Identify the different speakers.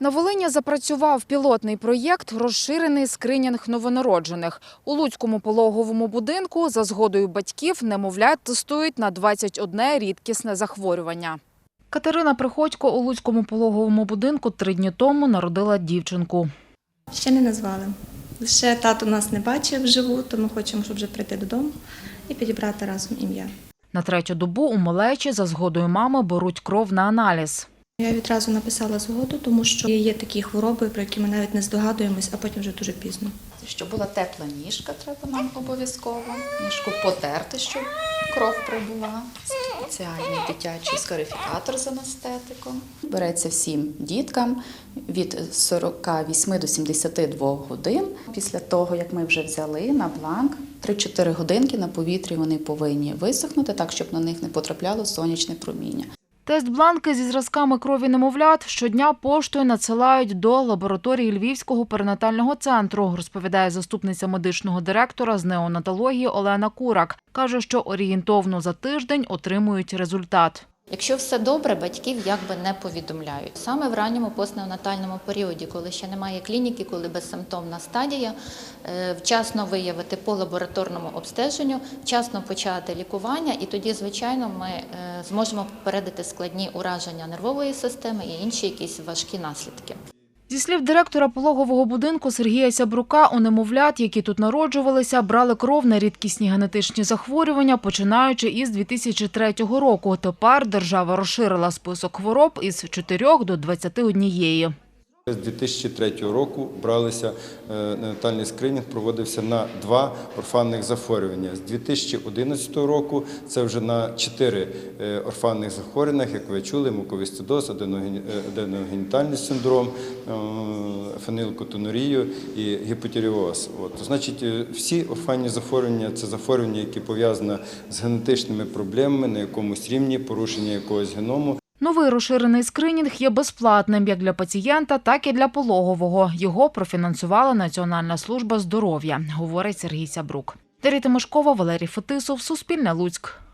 Speaker 1: На Волині запрацював пілотний проєкт «Розширений скринінг новонароджених». У Луцькому пологовому будинку за згодою батьків немовлят тестують на 21 рідкісне захворювання. Катерина Приходько у Луцькому пологовому будинку три дні тому народила дівчинку.
Speaker 2: Ще не назвали. Лише тато нас не бачив вживу, тому хочемо, щоб вже прийти додому і підібрати разом ім'я.
Speaker 1: На третю добу у малечі за згодою мами беруть кров на аналіз.
Speaker 2: Я відразу написала згоду, тому що є такі хвороби, про які ми навіть не здогадуємось, а потім вже дуже пізно.
Speaker 3: Щоб була тепла ніжка, треба нам обов'язково. Ніжку потерти, щоб кров прибула. Спеціальний дитячий скарифікатор з анестетиком. Береться всім діткам від 48 до 72 годин. Після того, як ми вже взяли на бланк, 3-4 годинки на повітрі вони повинні висохнути так, щоб на них не потрапляло сонячне проміння.
Speaker 1: Тест-бланки зі зразками крові немовлят щодня поштою надсилають до лабораторії Львівського перинатального центру, розповідає заступниця медичного директора з неонатології Олена Курак. Каже, що орієнтовно за тиждень отримують результат.
Speaker 3: Якщо все добре, батьків якби не повідомляють. Саме в ранньому постнеонатальному періоді, коли ще немає клініки, коли безсимптомна стадія, е, вчасно виявити по лабораторному обстеженню, вчасно почати лікування, і тоді, звичайно, ми е, зможемо попередити складні ураження нервової системи і інші якісь важкі наслідки.
Speaker 1: Зі слів директора пологового будинку Сергія Сябрука, у немовлят, які тут народжувалися, брали кров на рідкісні генетичні захворювання, починаючи із 2003 року. Тепер держава розширила список хвороб із 4 до 21.
Speaker 4: З 2003 року бралися е, натальний скринінг, проводився на два орфанних захворювання. З 2011 року це вже на чотири е, орфанних захворювання, як ви чули, муковисцидоз, аденоген- е, аденогенітальний синдром, е, фенилкотонурію і гіпотіріоз. От, значить, всі орфанні захворювання це захворювання, які пов'язані з генетичними проблемами на якомусь рівні, порушення якогось геному.
Speaker 1: Новий розширений скринінг є безплатним як для пацієнта, так і для пологового. Його профінансувала Національна служба здоров'я, говорить Сергій Сябрук. Дарія Тимошкова, Валерій Фетисов, Суспільне Луцьк.